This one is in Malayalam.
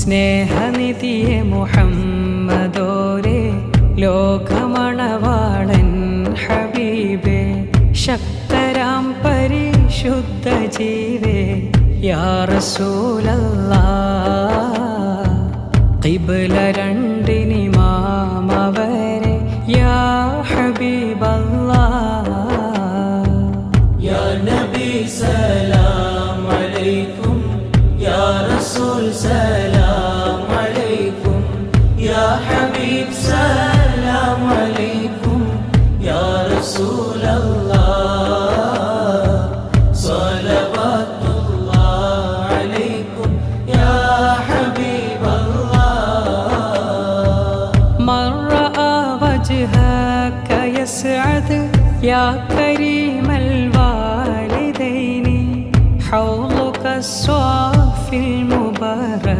സ്നേഹനിധിയെ മുഹമ്മദോരെ ലോകമണവാളൻ ഹബീബേ ശക്തരാം പരിശുദ്ധ ജീവേ യാറസൂലല്ല രണ്ടിനി മാമവരെ യാ ഹബീബല്ല യാ നബി സലാം അലൈക്കും യാ റസൂൽ സലാം. رسول الله صلوات الله عليكم يا حبيب الله. من رأى وجهك يسعد يا كريم الوالدين. حوضك الصافي المبارك.